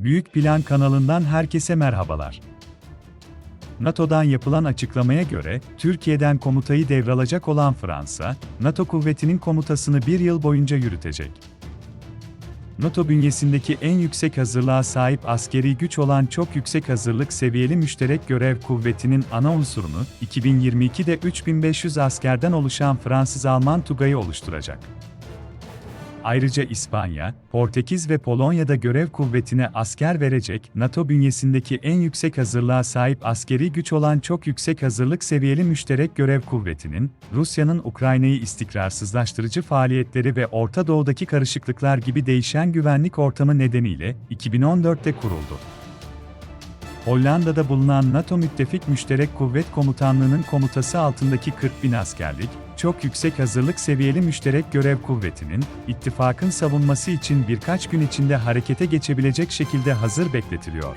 Büyük Plan kanalından herkese merhabalar. NATO'dan yapılan açıklamaya göre, Türkiye'den komutayı devralacak olan Fransa, NATO kuvvetinin komutasını bir yıl boyunca yürütecek. NATO bünyesindeki en yüksek hazırlığa sahip askeri güç olan çok yüksek hazırlık seviyeli müşterek görev kuvvetinin ana unsurunu, 2022'de 3500 askerden oluşan Fransız-Alman Tugay'ı oluşturacak. Ayrıca İspanya, Portekiz ve Polonya'da görev kuvvetine asker verecek, NATO bünyesindeki en yüksek hazırlığa sahip askeri güç olan çok yüksek hazırlık seviyeli müşterek görev kuvvetinin, Rusya'nın Ukrayna'yı istikrarsızlaştırıcı faaliyetleri ve Orta Doğu'daki karışıklıklar gibi değişen güvenlik ortamı nedeniyle 2014'te kuruldu. Hollanda'da bulunan NATO Müttefik Müşterek Kuvvet Komutanlığı'nın komutası altındaki 40 bin askerlik, çok yüksek hazırlık seviyeli müşterek görev kuvvetinin, ittifakın savunması için birkaç gün içinde harekete geçebilecek şekilde hazır bekletiliyor.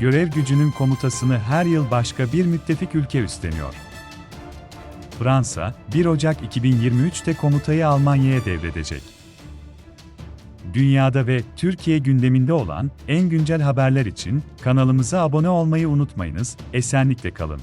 Görev gücünün komutasını her yıl başka bir müttefik ülke üstleniyor. Fransa, 1 Ocak 2023'te komutayı Almanya'ya devredecek. Dünyada ve Türkiye gündeminde olan en güncel haberler için kanalımıza abone olmayı unutmayınız. Esenlikle kalın.